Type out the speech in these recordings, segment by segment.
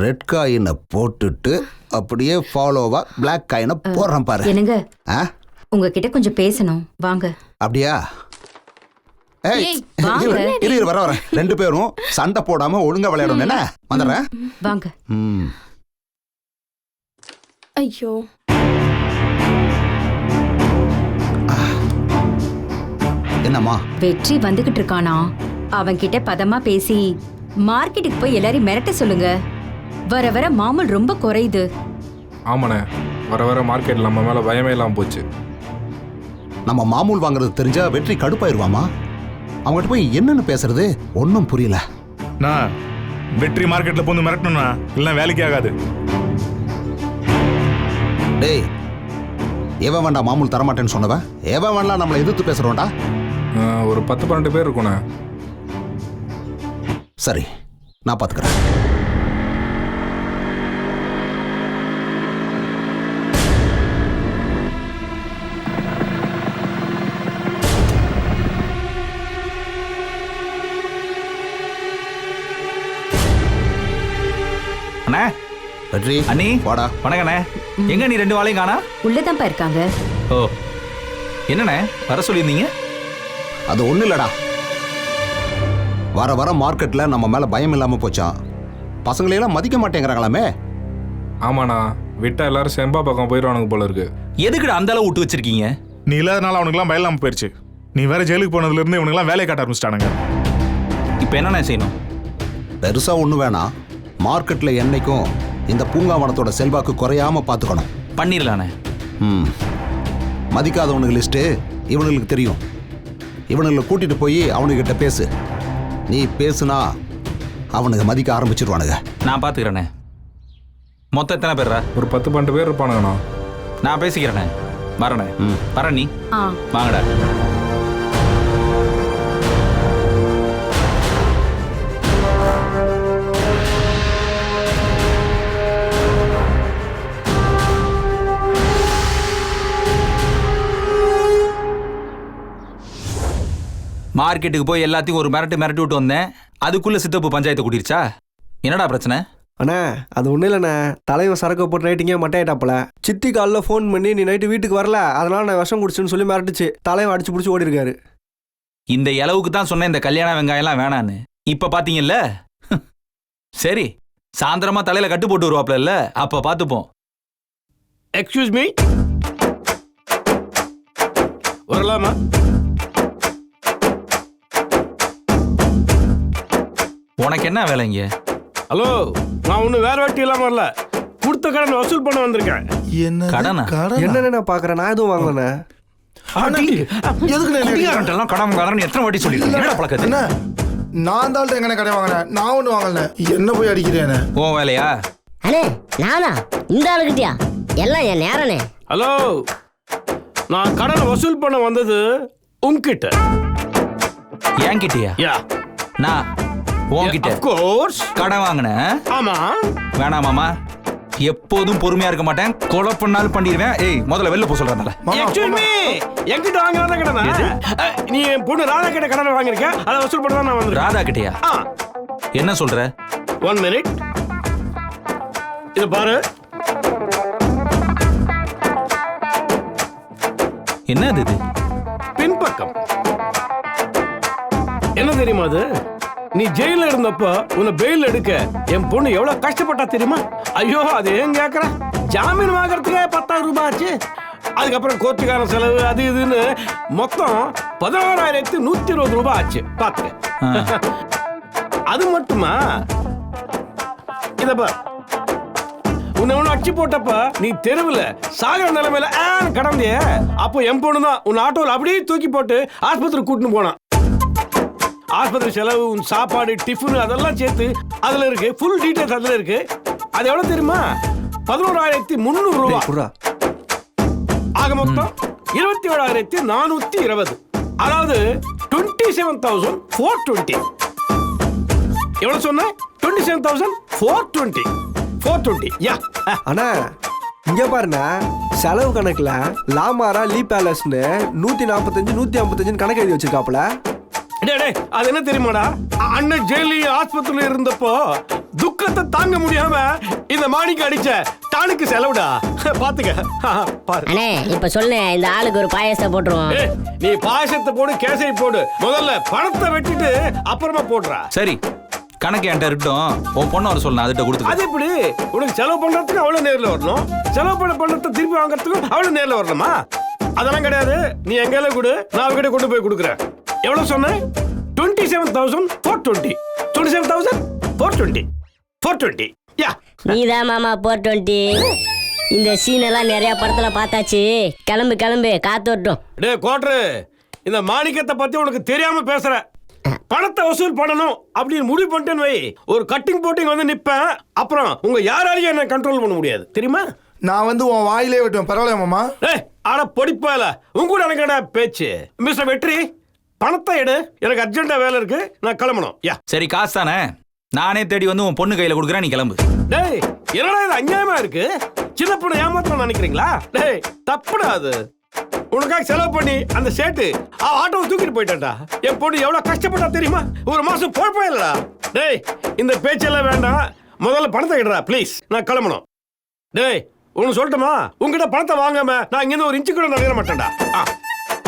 Red காயினை போட்டுட்டு அப்படியே ஃபாலோவா Black காயினை போடுறேன் பாரு. என்னங்க? ஆ? உங்ககிட்ட கொஞ்சம் பேசணும். வாங்க. அப்படியா? ஏய் ஏய், வாங்க. இரு, இரு இரு, வர வரேன் ரெண்டு பேரும் சண்டை போடாம ஒழுங்கா விளையாடணும். என்ன? வந்துடுறேன். வாங்க. ம். ஐயோ. என்னம்மா? வெற்றி வந்துகிட்டு இருக்கானா? அவன் கிட்ட பதமா பேசி மார்க்கெட்டுக்கு போய் எல்லாரையும் மிரட்ட சொல்லுங்க. வர வர மாமூல் ரொம்ப குறையுது. ஆமாண்ணே வர வர மார்க்கெட்டில் நம்ம மேலே பயமே இல்லாமல் போச்சு. நம்ம மாமூல் வாங்குறது தெரிஞ்சா வெற்றி கடுப்பாயிருவாமா? அவங்ககிட்ட போய் என்னன்னு பேசுறது ஒன்றும் புரியல. நான் வெற்றி மார்க்கெட்ல போந்து மிரட்டணும்னா இல்லைன்னா வேலைக்கு ஆகாது. டேய் எவன் வேண்டாம் மாமூல் தரமாட்டேன்னு சொன்னவன் எவன் வேண்டாம் நம்மளை எதிர்த்து பேசுறோம்டா. அஹ், ஒரு பத்து பன்னெண்டு பேர் இருக்குண்ணே. சரி நான் பாத்துக்கிறேன். வெற்றி. அண்ணி வாடா. வணக்கண்ணே எங்க நீ ரெண்டு வாழையும் காணா? உள்ளதான்ப்பா இருக்காங்க. ஓ. என்னண்ணே வர சொல்லியிருந்தீங்க? அது ஒன்றும் இல்லடா. வர வர மார்க்கெட்ல நம்ம மேல பயம் இல்லாம போச்சான் பசங்களையெல்லாம் மதிக்க மாட்டேங்கிறாங்களாமே? ஆமாண்ணா விட்டா எல்லாரும் செம்பா பக்கம் போயிடுவானுங்க போல இருக்கு. எதுக்குடா அந்த அளவு விட்டு வச்சிருக்கீங்க? நீ இல்லாதனால அவனுக்குலாம் பயம் இல்லாம போயிருச்சு. நீ வேற ஜெயிலுக்கு போனதுல இருந்து இவனுக்குலாம் வேலையை காட்ட ஆரம்பிச்சிட்டானுங்க. இப்போ என்னண்ணே செய்யணும்? பெருசா ஒன்றும் வேணாம். மார்க்கெட்ல என்னைக்கும் இந்த பூங்காவனத்தோட செல்வாக்கு குறையாம பார்த்துக்கணும் பண்ணிடலாண்ணே ம். மதிக்காதவனுக்கு லிஸ்ட்டு இவனுங்களுக்கு தெரியும். இவனுங்களை கூட்டிட்டு போய் அவனுக்கிட்ட பேசு. நீ பேசுனா அவனுக்கு மதிக்க ஆரம்பிச்சிருவானுங்க. நான் பார்த்துக்கிறேண்ணே மொத்தம் எத்தனை பேர்ரா? ஒரு பத்து பன்னெண்டு பேர் இருப்பானுங்கண்ணா. நான் பேசிக்கிறேண்ணே வரண்ணே ம். வரேன் நீ. ஆ. வாங்கடா. மார்க்கெட்டுக்கு போய் எல்லாத்தையும் ஒரு மிரட்டு மிரட்டி விட்டு வந்தேன். அதுக்குள்ள சித்தப்பு பஞ்சாயத்தை கூட்டிருச்சா? என்னடா பிரச்சனை? அண்ணா அது ஒன்றும் இல்லைண்ணே. தலைவன் சரக்கு போட்டு நைட்டிங்கே மட்டையிட்டாப்புல சித்தி காலில் ஃபோன் பண்ணி நீ நைட்டு வீட்டுக்கு வரல. அதனால நான் விஷம் குடிச்சுன்னு சொல்லி மிரட்டுச்சு. தலைவன் அடிச்சு பிடிச்சி ஓடி இருக்காரு இந்த இளவுக்கு தான் சொன்னேன் இந்த கல்யாண வெங்காயம்லாம் வேணான்னு. இப்ப பாத்தீங்கல்ல? சரி சாயந்தரமா தலையில கட்டு போட்டு வருவாப்ல இல்ல அப்ப பாத்துப்போம். எக்ஸ்கியூஸ் மீ வரலாமா? உனக்கு என்ன வேலை இங்க? ஹலோ நான் ஒன்றும் வேற வெட்டி இல்லாம வரல. கொடுத்த கடன் வசூல் பண்ண வந்திருக்கேன். கடனா? என்னண்ணே நான் பார்க்குறேன் நான் எதுவும் வாங்கலண்ணே. குடிகாரன்ட்டெல்லாம் கடன் வாங்காதன்னு எத்தனை வாட்டி சொல்லிருக்கேன் என்னடா பழக்கத்து? என்ன நான் தான் எங்கன கடை வாங்கினேன். நான் ஒண்ணு வாங்கல என்ன போய் அடிக்கிறேன்? உன் வேலையா? அண்ணே நானா? இந்த ஆளுகிட்டயா எல்லாம் என் நேரனே ஹலோ நான் கடனை வசூல் பண்ண வந்தது உன்கிட்ட. என்கிட்டயா? யா. நான் உன்கிட்ட. கோர்ஸ் கடன் வாங்கினேன் ஆமா. வேணாம் மாமா. எப்போதும் பொறுமையா இருக்க மாட்டேன். கொலை பண்ணாலும் பண்ணிடுவேன். ஏய் முதல்ல வெளில போக சொல்றேன் எக்ஸ்கியூஸ் மீ என்கிட்ட கடனா அஹ், நீ என் பொண்ணு ராதா கிட்ட கடன் வாங்கியிருக்க? அதை வசூல் பண்ண தான் நான் வந்திருக்கேன். ராதா கிட்டயா? ஆ. என்ன சொல்ற? ஒன் மினிட் இது பாரு. என்ன இது? பின்பக்கம். என்ன தெரியுமா அது? நீ ஜெயில இருந்தப்ப உன்னை பெயில் எடுக்க என் பொண்ணு எவ்வளவு கஷ்டப்பட்டா தெரியுமா? ஐயோ அது ஏன் கேக்குற? ஜாமீன் வாங்குறதுக்கே பத்தாயிரம் ரூபாய் ஆச்சு. அதுக்கப்புறம் கோர்ட்டுக்கான செலவு அது இதுன்னு மொத்தம் பதினோராயிரத்தி நூத்தி இருபது ரூபாய் ஆச்சு. பாத்துக்க. அது மட்டுமா? இத பார். உன்னை ஒண்ணு அடிச்சு போட்டப்ப நீ தெருவுல சாகர நிலைமையில ஆன் கடந்திய. அப்போ என் பொண்ணு தான் உன் ஆட்டோல அப்படியே தூக்கி போட்டு ஆஸ்பத்திரி கூட்டின்னு போனான். ஆஸ்பத்திரி செலவு உன் சாப்பாடு டிஃபன் அதெல்லாம் சேர்த்து அதுல இருக்கு. ஃபுல் டீடைல்ஸ் அதுல இருக்கு. அது எவ்வளவு தெரியுமா? பதினோராயிரத்தி முந்நூறு புறா ஆக மொத்தம் இருபத்தி ஏழாயிரத்தி நானூத்தி இருபது. அதாவது twenty seven thousand four twenty எவ்வளவு சொன்ன? Twenty seven thousand four twenty four twenty yeah. அண்ணா இங்க பாருண்ணா செலவு கணக்குல லாமாரா லீ பேலஸ்னு நூத்தி நாற்பத்தஞ்சு நூத்தி ஐம்பத்தஞ்சுன்னு கணக்கு எழுதி வச்சிருக்காப்புல. அது என்ன தெரியுமாடா? அண்ணன் ஜெயிலி ஆஸ்பத்திரியில இருந்தப்போ துக்கத்தை தாங்க முடியாம இந்த மாணிக்கு அடிச்ச டானுக்கு செலவுடா. பாத்துக்க. பாரு. அண்ணே இப்ப சொல்லு இந்த ஆளுக்கு ஒரு பாயசத்தை போட்டுருவோம். நீ பாயசத்தை போடு கேசரி போடு. முதல்ல பணத்தை வெட்டிட்டு அப்புறமா போடுறா. சரி கணக்கு என்கிட்ட இருக்கட்டும். உன் பொண்ணு வர சொல்லு நான் அதுகிட்ட கொடுத்து அது எப்படி? உனக்கு செலவு பண்றதுக்கு அவ்வளவு நேர்ல வரணும். செலவு பண்ண பணத்தை திருப்பி வாங்குறதுக்கும் அவ்வளவு நேர்ல வரணுமா? அதெல்லாம் கிடையாது. நீ எங்கேயால கொடு நான் அவகிட்ட கொண்டு போய் கொடுக்குறேன். எவ்வளவு சொன்னேன்? Twenty seven thousand four twenty twenty seven thousand four twenty four twenty yeah. நீதான் மாமா போர் டுவெண்ட்டி இந்த சீன் எல்லாம் நிறைய படத்துல பார்த்தாச்சு. கிளம்பு கிளம்பு காத்து வரட்டும். டே கோட்ரு இந்த மாணிக்கத்தை பத்தி உனக்கு தெரியாம பேசுற. பணத்தை வசூல் பண்ணணும் அப்படின்னு முடிவு பண்ணிட்டேன்னு வை. ஒரு கட்டிங் போட்டிங் வந்து நிப்பேன். அப்புறம் உங்க யாராலையும் என்ன கண்ட்ரோல் பண்ண முடியாது. தெரியுமா? நான் வந்து உன் வாயிலே வெட்டுவேன். பரவாயில்ல மாமா? ஏய் ஆனா பொடிப்பால. உங்க கூட எனக்கு என்ன பேச்சு. மிஸ்டர் வெற்றி பணத்தை எடு. எனக்கு அர்ஜென்ட்டா வேலை இருக்கு. நான் கிளம்பணும். யா. சரி காசு தானே நானே தேடி வந்து உன் பொண்ணு கையில கொடுக்குறேன் நீ கிளம்பு. டேய் என்னடா இது அநியாயமா இருக்கு? சின்ன பொண்ணு ஏமாத்தணும் நினைக்கிறீங்களா? டேய் தப்புடா அது உனக்காக செலவு பண்ணி அந்த சேட்டு அவ ஆட்டோவை தூக்கிட்டு போயிட்டான்டா. என் பொண்ணு எவ்வளவு கஷ்டப்பட்டா தெரியுமா? ஒரு மாசம் பொழப்பே இல்லடா. டேய் இந்த பேச்செல்லாம் வேண்டாம். முதல்ல பணத்தை எடுறா ப்ளீஸ் நான் கிளம்பணும். டேய் ஒன்னு சொல்லட்டுமா? உங்ககிட்ட பணத்தை வாங்காம நான் இங்கிருந்து ஒரு இன்ச்சு கூட நகர மாட்டேன்டா. ஆ,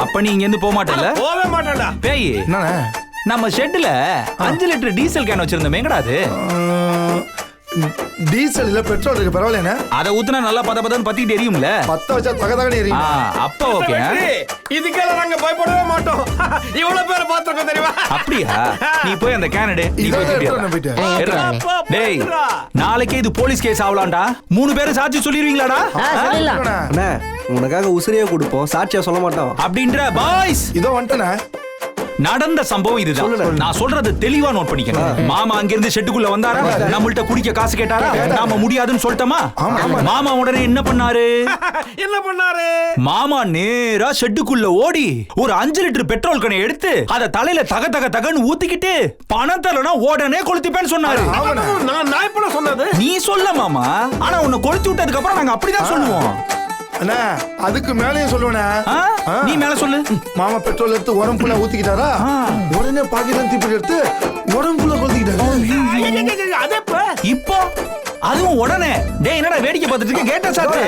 அப்ப நீ இங்க இருந்து போக மாட்டல போகவே மாட்டேன்டா. பேய் என்னண்ணே? நம்ம ஷெட்ல அஞ்சு லிட்டர் டீசல் கேன் வச்சிருந்தோம் எங்கடா அது? டீசல் இல்ல பெட்ரோல் இருக்கு பரவாயில்லண்ணே அதை ஊத்துனா நல்லா பத பதன்னு பத்திட்டு எரியும்ல? பத்த வச்சா தக தகன்னு ஆ, எரியும் அப்ப ஓகே இதுக்கெல்லாம் நாங்க பயப்படவே மாட்டோம். இவ்வளவு பேரை பார்த்திருக்கோம் தெரியுமா? அப்படியா? நீ போய் அந்த கேன் எடு. நீ போய் டேய். நாளைக்கே இது போலீஸ் கேஸ் ஆகலாம்டா. மூணு பேரும் சாட்சி சொல்லிடுவீங்களாடா? ஆ சொல்லிடலாம். அண்ணே உனக்காக உசிரியே கொடுப்போம். சாட்சியா சொல்ல மாட்டோம். அப்படின்ற பாய்ஸ் இதோ வந்துட்டேனே. நடந்த சம்பவம் இதுதான். நான் சொல்றது தெளிவா நோட் பண்ணிக்கணும் மாமா அங்கிருந்து ஷெட்டுக்குள்ள வந்தாரா? நம்மள்ட்ட குடிக்க காசு கேட்டாரா? நாம முடியாதுன்னு சொல்லிட்டோமா? மாமா உடனே என்ன பண்ணாரு? என்ன பண்ணாரு? மாமா நேரா ஷெட்டுக்குள்ள ஓடி ஒரு அஞ்சு லிட்டர் பெட்ரோல் கனை எடுத்து அத தலையில தக தக தகன்னு ஊத்திக்கிட்டு பணம் தரலனா உடனே கொளுத்திப்பேன்னு சொன்னாரு. நான் நான் சொன்னது? நீ சொல்ல மாமா. ஆனா உன்னை கொளுத்தி விட்டதுக்கு அப்புறம் நாங்க அப்படிதான் சொல்லுவோம். அண்ணா அதுக்கு மேலேயும் சொல்லுவேண்ணே? நீ மேல சொல்லு. மாமா பெட்ரோல் எடுத்து உடம்புல ஊத்திக்கிட்டாரா? உடனே பாக்கெட்ல தீப்பெட்டி எடுத்து உடம்புல கொளுத்திக்கிட்டாரு. அது இப்போ அதுவும் உடனே டேய் என்னடா வேடிக்கை பார்த்துட்டு இருக்க கேட்ட சாத்து?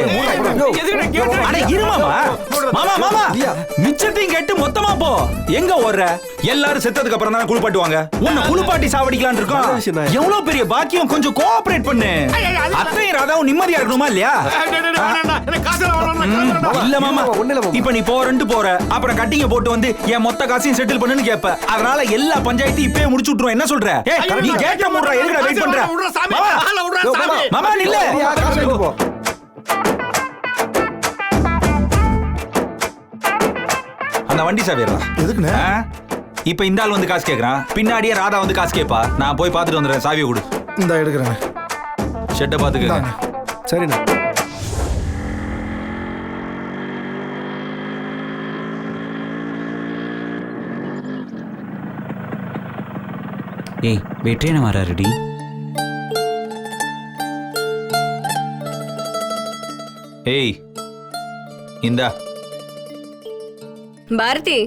அட இரு மாமா மாமா மிச்சத்தையும் கேட்டு மொத்தமா போ எங்க ஓடுற எல்லாரும் செத்ததுக்கு அப்புறம் தான் குளிப்பாட்டுவாங்க உன்னை குளிப்பாட்டி விஷயம் இருக்கோம். எவ்வளவு பெரிய பாக்கியம் கொஞ்சம் கோஆபரேட் பண்ணு அத்தையும் ராதாவும் நிம்மதியா இருக்கணுமா இல்லையா. இல்ல மாமா. இப்ப நீ போறன்ட்டு போற அப்புறம் கட்டிங்க போட்டு வந்து என் மொத்த காசையும் செட்டில் பண்ணுன்னு கேப்ப அதனால எல்லா பஞ்சாயத்தையும் இப்பவே முடிச்சு விட்டுருவோம் என்ன சொல்ற நீ கேட்க முடுறா எதுக்குடா வெயிட் பண்ற மாமா, போ. அந்த வண்டி சாவியறா எதுக்குண்ணே? இப்ப இந்த ஆள் வந்து காசு கேக்குறான் பின்னாடியே ராதா வந்து காசு கேப்பா. நான் போய் பார்த்துட்டு வந்துடுறேன். சாவியை கொடு. இந்த எடுக்கிறேன் ஷெட்டை பாத்துக்க சரிண்ணா. ஏய் வெற்றியனை வராருடி. ஏய் இந்தா. பாரதி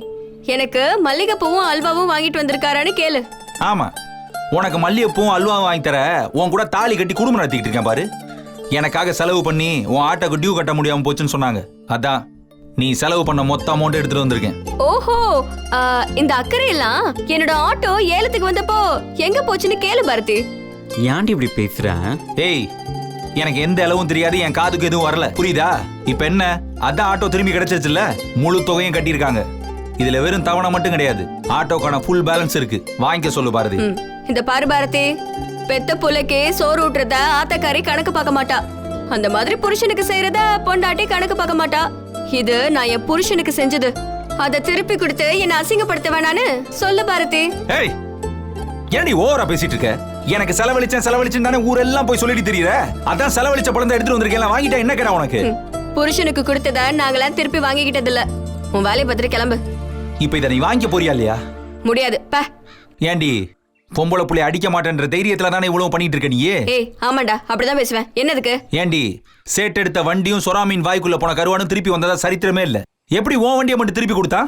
எனக்கு மல்லிகைப்பூவும் அல்வாவும் வாங்கிட்டு வந்திருக்காரான்னு கேளு. ஆமா உனக்கு மல்லிகைப்பூவும் அல்வாவும் வாங்கி தர உன் கூட தாலி கட்டி குடும்பம் நடத்திக்கிட்டு இருக்கேன் பாரு. எனக்காக செலவு பண்ணி உன் ஆட்டோக்கு டியூ கட்ட முடியாம போச்சுன்னு சொன்னாங்க. அதான் நீ செலவு பண்ண மொத்த அமௌண்ட் எடுத்துட்டு வந்திருக்கேன். ஓஹோ இந்த அக்கறை எல்லாம் என்னோட ஆட்டோ ஏலத்துக்கு வந்தப்போ எங்க போச்சுன்னு கேளு பாரதி. ஏன்டி இப்படி பேசுற? ஏய் எனக்கு எந்த அளவும் தெரியாது என் காதுக்கு எதுவும் வரல. புரியுதா? இப்ப என்ன? அதான் ஆட்டோ திரும்பி கிடைச்சிச்சுல்ல முழு தொகையும் கட்டியிருக்காங்க. இதுல வெறும் தவணை மட்டும் கிடையாது. ஆட்டோக்கான ஃபுல் பேலன்ஸ் இருக்கு. வாங்கிக்க சொல்லு பாரதி. இந்த பாரு பாரதி. பெத்த புள்ளைக்கு சோறு ஊட்டுறத ஆத்தக்காரி கணக்கு பார்க்க மாட்டா. அந்த மாதிரி புருஷனுக்கு செய்யறத பொண்டாட்டி கணக்கு பார்க்க மாட்டா. இது நான் என் புருஷனுக்கு செஞ்சது. அத திருப்பி கொடுத்து என்ன அசிங்கப்படுத்த வேணான்னு சொல்லு பாரதி. ஏய் ஏன்டி ஓவரா பேசிட்டு இருக்க? எனக்கு செலவழிச்சேன் செலவழிச்சேன் தானே ஊரெல்லாம் போய் சொல்லிட்டு தெரியற? அதான் செலவழிச்ச பழம் தான் எடுத்துட்டு வந்திருக்கேன். வாங்கிட்டா என்ன கேடா உனக்கு? புருஷனுக்கு கொடுத்தத நாங்களாம் திருப்பி வாங்கிக்கிட்டது இல்ல உன் வேலையை பத்திரி கிளம்பு. இப்ப இதை நீ வாங்கிக்க போறியா இல்லையா? முடியாது. ப. ஏண்டி பொம்பளை புள்ளை அடிக்க மாட்டேன்ற தைரியத்துல தானே இவ்வளவு பண்ணிட்டு இருக்க நீயே? ஏய் ஆமாண்டா. அப்படிதான் பேசுவேன். என்னதுக்கு? ஏண்டி சேட்டெடுத்த வண்டியும் சொராமீன் வாய்க்குள்ள போன கருவானும் திருப்பி வந்ததா சரித்திரமே இல்ல. எப்படி உன் வண்டியை மட்டும் திருப்பி கொடுத்தா?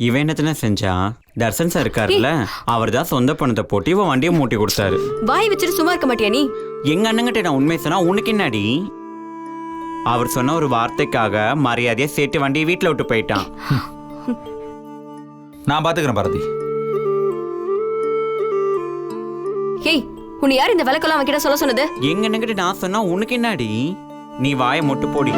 இவன் என்னத்தானே செஞ்சான் தர்சன் சார் இருக்காருல்ல அவர் தான் சொந்த பணத்தை போட்டு இவன் வண்டியை மூட்டி கொடுத்தாரு. வாய் வச்சுட்டு சும்மா இருக்க மாட்டியா நீ? எங்க அண்ணங்கிட்ட நான் உண்மை சொன்னா உனக்கு என்னடி? அவர் சொன்ன ஒரு வார்த்தைக்காக மரியாதையா சேர்த்து வண்டியை வீட்டில் விட்டு போயிட்டான். நான் பாத்துக்கிறேன் பாரதி. ஏய் உன்னை யார் இந்த விளக்கெல்லாம் அவன் கிட்ட சொல்ல சொன்னது? எங்க அண்ணங்கிட்ட நான் சொன்னா உனக்கு என்னடி? நீ வாயை மொட்டு போடி.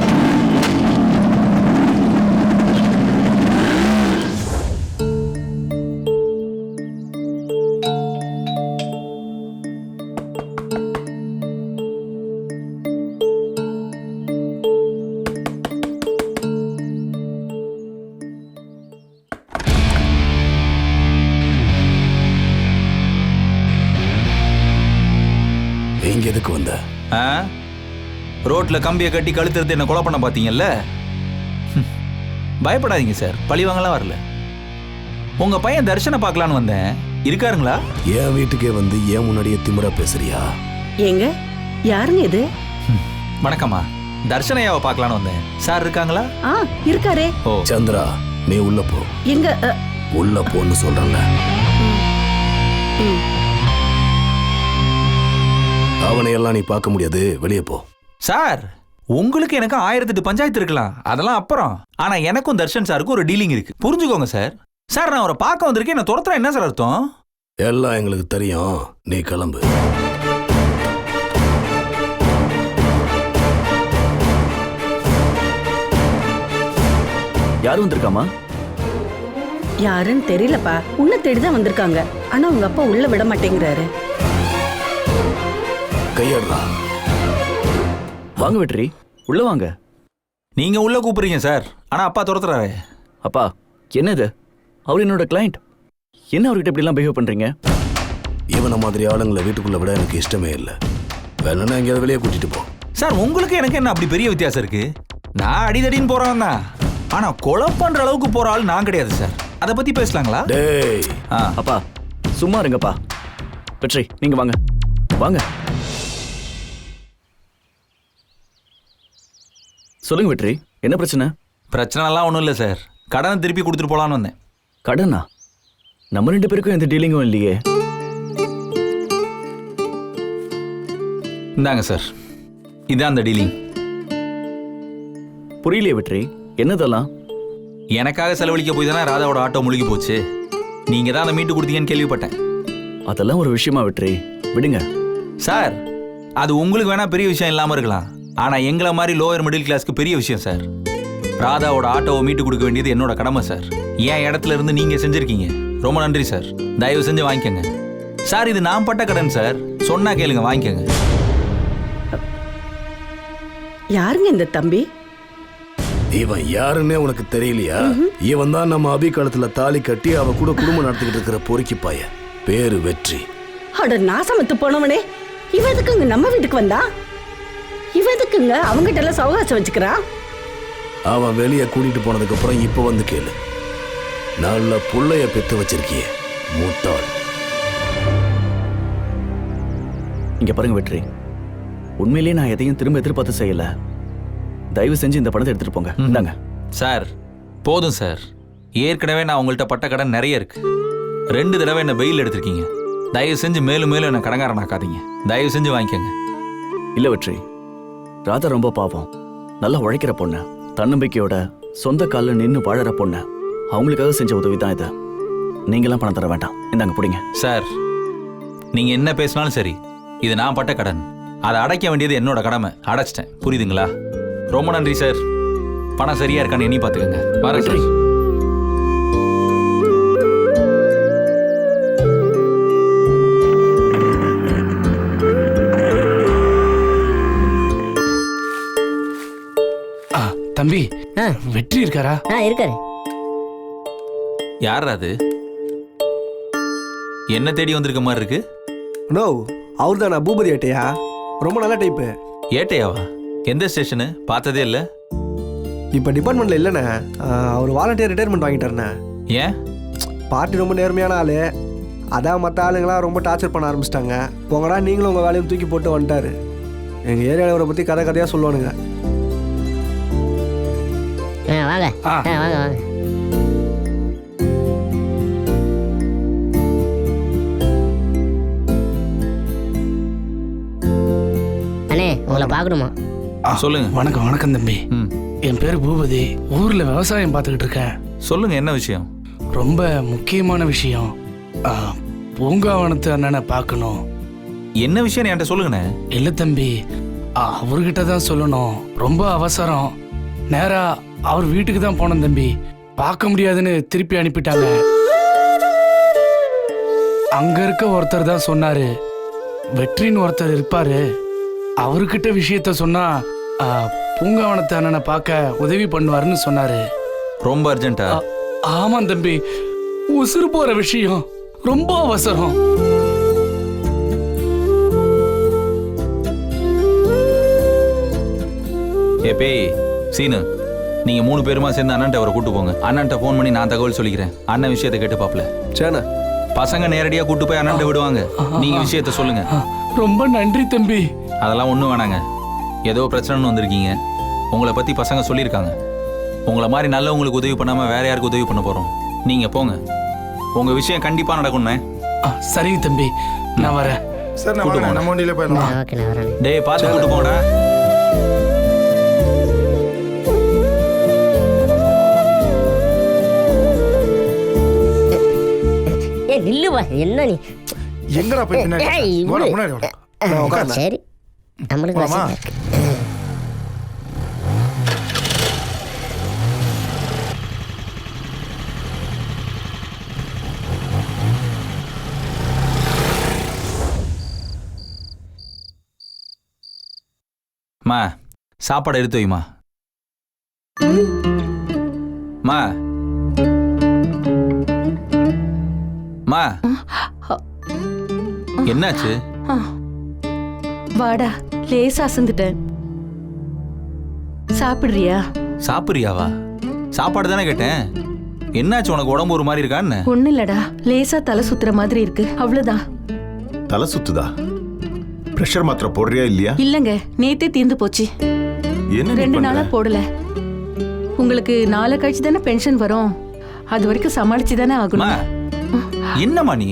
இங்க எதுக்கு வந்த? ஆ? ரோட்ல கம்பியை கட்டி கழுத்துறது என்ன கொலை பண்ண பாத்தீங்கல்ல? ஹம். பயப்படாதீங்க சார். பழி வாங்கலாம் வரல. உங்க பையன் தர்ஷனை பார்க்கலான்னு வந்தேன். இருக்காருங்களா? என் வீட்டுக்கே வந்து ஏன் முன்னாடியே திமிரா பேசுறியா? ஏங்க யாருங்க இது? வணக்கம்மா. தர்ஷனையாவை பார்க்கலான்னு வந்தேன். சார் இருக்காங்களா? ஆ இருக்காரே. ஓ. சந்திரா நீ உள்ள போ. எங்க உள்ள போன்னு சொல்றேன்ல. அவனை எல்லாம் நீ பார்க்க முடியாது. வெளியே போ. சார் உங்களுக்கு எனக்கு ஆயிரத்தெட்டு பஞ்சாயத்து இருக்கலாம். அதெல்லாம் அப்புறம். ஆனா எனக்கும் தர்ஷன் சாருக்கும் ஒரு டீலிங் இருக்கு. புரிஞ்சுக்கோங்க சார். சார் நான் அவரை பார்க்க வந்திருக்கேன். என்ன துரத்துறா என்ன சார் அர்த்தம்? எல்லாம் எங்களுக்கு தெரியும். நீ கிளம்பு. யார் வந்திருக்காமா? யாருன்னு தெரியலப்பா. உன்னை தேடிதான் வந்திருக்காங்க. ஆனா உங்க அப்பா உள்ள விட மாட்டேங்கிறாரு. கையடுறா வாங்க வெற்றி. உள்ள வாங்க. நீங்க உள்ள கூப்பிடுறீங்க சார். ஆனா அப்பா துரத்துறாரு. அப்பா என்னது? அவர் என்னோட கிளையண்ட் என்ன அவர்கிட்ட இப்படிலாம் பிஹேவ் பண்றீங்க? இவனை மாதிரி ஆளுங்களை வீட்டுக்குள்ள விட எனக்கு இஷ்டமே இல்லை. வேணும்னா எங்கேயாவது வெளியே கூட்டிட்டு போ. சார் உங்களுக்கு எனக்கு என்ன அப்படி பெரிய வித்தியாசம் இருக்கு? நான் அடிதடின்னு போறவன் தான். ஆனா கொலை பண்ற அளவுக்கு போற ஆள் நான் கிடையாது சார். அதை பத்தி பேசலாங்களா? டேய். ஆ அப்பா சும்மா இருங்கப்பா. வெற்றி நீங்க வாங்க. வாங்க. சொல்லுங்க வெற்றி என்ன பிரச்சனை? பிரச்சனைலாம் ஒன்றும் இல்லை சார். கடனை திருப்பி கொடுத்துட்டு போலான்னு வந்தேன். கடனா? நம்ம ரெண்டு பேருக்கும் எந்த டீலிங்கும் இல்லையே. இந்தாங்க சார். இதான் அந்த டீலிங் புரியலையே வெற்றி என்னதெல்லாம்? எனக்காக செலவழிக்க போய் தானே ராதாவோட ஆட்டோ முழுகி போச்சு. நீங்க தான் அதை மீட்டு கொடுத்தீங்கன்னு கேள்விப்பட்டேன். அதெல்லாம் ஒரு விஷயமா வெற்றி விடுங்க. சார் அது உங்களுக்கு வேணா பெரிய விஷயம் இல்லாம இருக்கலாம். ஆனா எங்களை மாதிரி லோயர் மிடில் கிளாஸ்க்கு பெரிய விஷயம் சார் ராதாவோட ஆட்டோவை மீட்டு கொடுக்க வேண்டியது என்னோட கடமை சார் என் இடத்துல இருந்து நீங்க செஞ்சிருக்கீங்க. ரொம்ப நன்றி சார் தயவு செஞ்சு வாங்கிக்கோங்க. சார் இது நான் பட்ட கடன் சார் சொன்னா கேளுங்க வாங்கிக்கோங்க. யாருங்க இந்த தம்பி? இவன் யாருன்னே உனக்கு தெரியலையா? இவன் தான் நம்ம அபி காலத்துல தாலி கட்டி அவ கூட குடும்பம் நடத்திக்கிட்டு இருக்கிற பொறுக்கி பையன். பேரு வெற்றி. அட நாசமத்து போனவனே. இவ எதுக்குங்க நம்ம வீட்டுக்கு வந்தா? இவ எதுக்குங்க அவங்கிட்ட எல்லாம் சவகாசம் வச்சுக்கிறான் அவன் வெளியே கூட்டிட்டு போனதுக்கு அப்புறம் இப்ப வந்து கேளு. நல்ல புள்ளைய பெத்து வச்சிருக்கியே முட்டாள். இங்க பாருங்க வெற்றி. உண்மையிலேயே நான் எதையும் திரும்ப எதிர்பார்த்து செய்யல. தயவு செஞ்சு இந்த பணத்தை எடுத்துட்டு போங்க. இந்தாங்க. சார் போதும் சார். ஏற்கனவே நான் உங்கள்கிட்ட பட்ட கடன் நிறைய இருக்கு. ரெண்டு தடவை என்ன வெயில் எடுத்திருக்கீங்க. தயவு செஞ்சு மேலும் மேலும் என்ன கடங்காரனாக்காதீங்க. தயவு செஞ்சு வாங்கிக்கோங்க. இல்ல வெற்றி. ராதா ரொம்ப பாவம். நல்லா உழைக்கிற பொண்ணு. தன்னம்பிக்கையோட சொந்த காலில் நின்று வாழற பொண்ணு. அவங்களுக்காக செஞ்ச உதவி தான் இது. நீங்களாம் பணம் தர வேண்டாம். இந்தாங்க பிடிங்க. சார் நீங்க என்ன பேசினாலும் சரி. இது நான் பட்ட கடன். அதை அடைக்க வேண்டியது என்னோட கடமை. அடைச்சிட்டேன். புரியுதுங்களா? ரொம்ப நன்றி சார். பணம் சரியா இருக்கான்னு எண்ணி பார்த்துக்கோங்க. வரேன் சார். வெற்றி இருக்காரா? ஆ இருக்காரு. யார் அது? என்ன தேடி வந்திருக்க மாதிரி இருக்கு? நோ அவர் தானா பூபதி ஏட்டையா? ரொம்ப நல்ல டைப்பு ஏட்டையாவா? எந்த ஸ்டேஷனு? பார்த்ததே இல்லை. இப்போ டிபார்ட்மெண்ட்ல இல்லைண்ணே. அவர் வாலண்டியர் ரிட்டையர்மெண்ட் வாங்கிட்டாருண்ணே. ஏன்? பார்ட்டி ரொம்ப நேர்மையான ஆளு. அதான் மற்ற ஆளுங்களாம் ரொம்ப டார்ச்சர் பண்ண ஆரம்பிச்சிட்டாங்க. போங்கடா நீங்களும் உங்கள் வேலையும் தூக்கி போட்டு வந்துட்டாரு. எங்கள் ஏரியாவில் அவரை பற்றி கதை கதையாக சொல்லுவானுங்க. வாங்க. வாங்க வாங்க. அண்ணே உங்களை பார்க்கணுமா? சொல்லுங்க. வணக்கம் வணக்கம் தம்பி. என் பேர் பூபதி. ஊரில் விவசாயம் பார்த்துக்கிட்டு இருக்கேன். சொல்லுங்க என்ன விஷயம்? ரொம்ப முக்கியமான விஷயம். பூங்காவனத்து அண்ணனை பார்க்கணும். என்ன விஷயம்? என்கிட்ட சொல்லுங்கண்ணே. இல்லை தம்பி. அவர்கிட்ட தான் சொல்லணும். ரொம்ப அவசரம். நேராக அவர் வீட்டுக்கு தான் போனோம் தம்பி. பார்க்க முடியாதுன்னு திருப்பி அனுப்பிட்டாங்க. அங்க இருக்க ஒருத்தர் தான் சொன்னாரு. வெற்றின்னு ஒருத்தர் இருப்பாரு. அவர்கிட்ட விஷயத்த சொன்னா பூங்காவனத்து அண்ணனை பார்க்க உதவி பண்ணுவாருன்னு சொன்னாரு. ரொம்ப அர்ஜென்ட்டா ஆமாம் தம்பி. உசுறு போற விஷயம் ரொம்ப அவசரம். ஏ பேய் சீனு. நீங்க மூணு பேருமா சேர்ந்து அண்ணன்ட்ட அவரை கூட்டு போங்க. அண்ணன்ட்ட ஃபோன் பண்ணி நான் தகவல் சொல்லிக்கிறேன். அண்ணன் விஷயத்தை கேட்டு பாப்பல சரிண்ணா பசங்க நேரடியா கூட்டு போய் அண்ணன்ட்ட விடுவாங்க. நீங்க விஷயத்த சொல்லுங்க. ரொம்ப நன்றி தம்பி. அதெல்லாம் ஒன்றும் வேணாங்க. ஏதோ பிரச்சனைன்னு வந்திருக்கீங்க. உங்களை பத்தி பசங்க சொல்லியிருக்காங்க. உங்களை மாதிரி நல்லவங்களுக்கு உதவி பண்ணாம வேற யாருக்கு உதவி பண்ண போறோம். நீங்க போங்க. உங்க விஷயம் கண்டிப்பா நடக்கும்ண்ணே சரிங்க தம்பி. நான் வரேன். சார் போங்க. நம்ம வண்டியில போயிடலாம். நான் டேய் பார்த்து கூட்டு போங்கடா. நில்லுவா என்ன நீ எங்கடா போய் பின்னாடி ஏய், வாடா. முன்னாடி வாடா. நான். சரி நம்மளுக்கு போலாமா? வசதியா இருக்கு மா சாப்பாடு எடுத்து வைமா மா மா. என்னாச்சு? வாடா லேசா அசந்துட்டேன். சாப்பிடுறியா? சாப்பிடுறியாவா? சாப்பாடு தானே கேட்டேன். என்னாச்சு உனக்கு உடம்பு ஒரு மாதிரி இருக்கான்னு? ஒண்ணு இல்லடா லேசா தலை சுத்துற மாதிரி இருக்கு. அவ்வளவுதான். தலை சுத்துதா? ப்ரெஷர் மாத்திரை போடுறியா இல்லையா? இல்லங்க நேத்தே தீர்ந்து போச்சு. என்ன ரெண்டு? நாளா போடல. உங்களுக்கு நாளை கழிச்சு தானே பென்ஷன் வரும். அது வரைக்கும் சமாளிச்சு தானே ஆகணும். என்னம்மா நீ?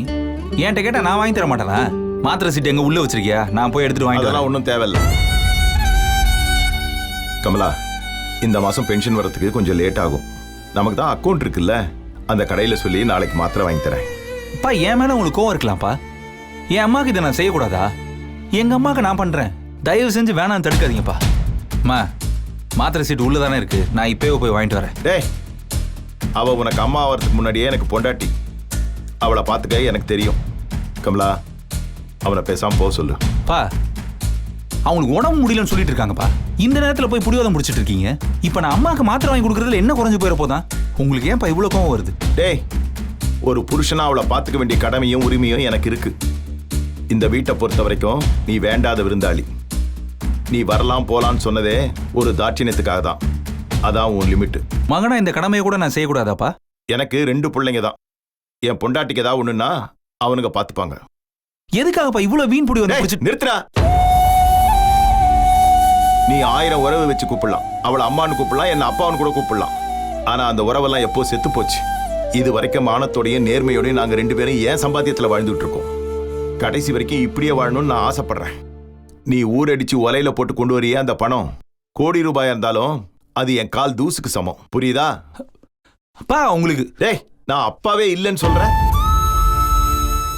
என்கிட்ட கேட்டா நான் வாங்கி தர மாட்டேனா? மாத்திரை சீட்டு எங்க உள்ள வச்சிருக்கியா? நான் போய் எடுத்துட்டு வாங்கிட்டு அதெல்லாம் ஒன்றும் தேவையில்ல. கமலா இந்த மாசம் பென்ஷன் வரதுக்கு கொஞ்சம் லேட் ஆகும். நமக்கு தான் அக்கௌண்ட் இருக்குல்ல? அந்த கடையில சொல்லி நாளைக்கு மாத்திரை வாங்கி தரேன். அப்பா என் மேல உங்களுக்கு கோவம் இருக்கலாம்ப்பா. என் அம்மாக்கு இதை நான் செய்யக்கூடாதா? எங்க அம்மாக்கு நான் பண்றேன். தயவு செஞ்சு வேணாம் தடுக்காதீங்கப்பா. அம்மா மாத்திரை சீட்டு உள்ள தானே இருக்கு. நான் இப்பவே போய் வாங்கிட்டு வரேன். டேய் அவ உனக்கு அம்மா ஆவறதுக்கு முன்னாடியே எனக்கு பொண்டாட்டி. அவளை பார்த்துக்க எனக்கு தெரியும். கமலா அவனை பேசாம போக சொல்லு. பா அவங்களுக்கு உடம்பு முடியலன்னு சொல்லிட்டு இருக்காங்கப்பா. இந்த நேரத்துல போய் புடிவாதம் முடிச்சிட்டு இருக்கீங்க. இப்போ நான் அம்மாக்கு மாத்திரை வாங்கி கொடுக்கறதுல என்ன குறைஞ்சு போயிட போதான் உங்களுக்கு ஏன்ப்பா இவ்வளவு கோவம் வருது? டேய் ஒரு புருஷனா அவளை பார்த்துக்க வேண்டிய கடமையும் உரிமையும் எனக்கு இருக்கு. இந்த வீட்டை பொறுத்த வரைக்கும் நீ வேண்டாத விருந்தாளி. நீ வரலாம் போலான்னு சொன்னதே ஒரு தாட்சியத்துக்காக தான் அதான் உன் லிமிட் மகனா இந்த கடமையை கூட நான் செய்யக்கூடாதாப்பா? எனக்கு ரெண்டு பிள்ளைங்க தான். என் பொண்டாட்டிக்கு ஏதாவது ஒண்ணுன்னா அவனுங்க பார்த்துப்பாங்க எதுக்காகப்பா இவ்வளவு வீண் புடி வந்து நிறுத்துடா. நீ ஆயிரம் உறவு வச்சு கூப்பிடலாம். அவளை அம்மான்னு கூப்பிடலாம் என்ன அப்பான்னு கூட கூப்பிடலாம். ஆனா அந்த உறவெல்லாம் எப்போ செத்து போச்சு? இது வரைக்கும் மானத்தோடையும் நேர்மையோடையும் நாங்க ரெண்டு பேரும் ஏன் சம்பாத்தியத்துல வாழ்ந்துட்டு இருக்கோம்? கடைசி வரைக்கும் இப்படியே வாழணும்னு நான் ஆசைப்படுறேன். நீ ஊரடிச்சு ஒலையில போட்டு கொண்டு வரியே அந்த பணம். கோடி ரூபாயா இருந்தாலும் அது என் கால் தூசுக்கு சமம். புரியுதா? அப்பா உங்களுக்கு டேய் நான் அப்பாவே இல்லைன்னு சொல்றேன்.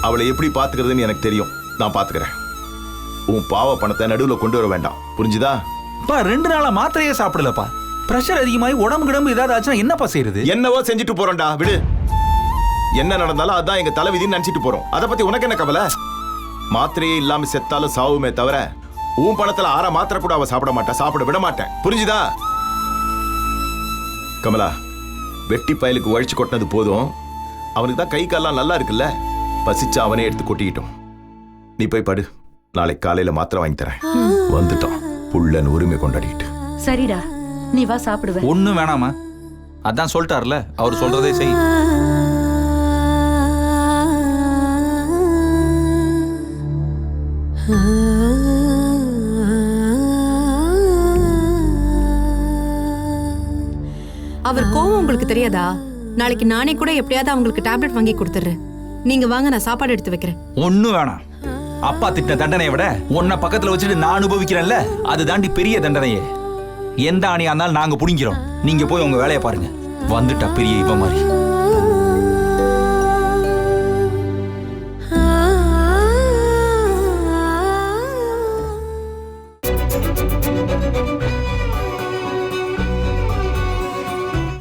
அவளை எப்படி பாத்துக்கிறதுன்னு எனக்கு தெரியும். நான் பாத்துக்கிறேன் உன் பாவ பணத்தை நடுவுல கொண்டு வர வேண்டாம். புரிஞ்சுதா? அப்பா ரெண்டு நாளா மாத்திரையே சாப்பிடலப்பா. பிரஷர் அதிகமாகி உடம்பு கிடம்பு ஏதாவது ஆச்சுன்னா என்னப்பா செய்யறது என்னவோ செஞ்சுட்டு போறோம்டா விடு. என்ன நடந்தாலும் அதான் எங்க தலைவிதின்னு நினைச்சிட்டு போறோம். அதை பத்தி உனக்கு என்ன கவலை? மாத்திரையே இல்லாம செத்தாலும் சாவுமே தவிர உன் பணத்துல ஆற மாத்திரை கூட அவ சாப்பிட மாட்டா சாப்பிட விட மாட்டேன். புரிஞ்சுதா? கமலா வெட்டி பயலுக்கு உழைச்சு கொட்டினது போதும் அவனுக்கு தான் கை கால்லாம் நல்லா இருக்குல்ல பசிச்சு அவனே எடுத்து கொட்டிக்கிட்டோம் நீ போய் படு நாளைக்கு காலையில மாத்திரை வாங்கி தரேன் வந்துட்டான் புள்ளன் உரிமை கொண்டாடிக்கிட்டு சரிடா நீ வா சாப்பிடுவ ஒண்ணும் வேணாமா அதான் சொல்லிட்டார்ல அவர் சொல்றதே செய் அவர் கோவம் உங்களுக்கு தெரியாதா? நாளைக்கு நானே கூட எப்படியாவது அவங்களுக்கு டேப்லெட் வாங்கி கொடுத்துட்றேன். நீங்க வாங்க நான் சாப்பாடு எடுத்து வைக்கிறேன். ஒண்ணும் வேணாம். அப்பா திட்ட தண்டனையை விட உன்னை பக்கத்துல வச்சுட்டு நான் அனுபவிக்கிறேன்ல அது தாண்டி பெரிய தண்டனையே. எந்த அணியா இருந்தாலும் நாங்க புடிங்கிறோம் நீங்க போய் உங்க வேலையை பாருங்க. வந்துட்டா பெரிய இவ மாதிரி.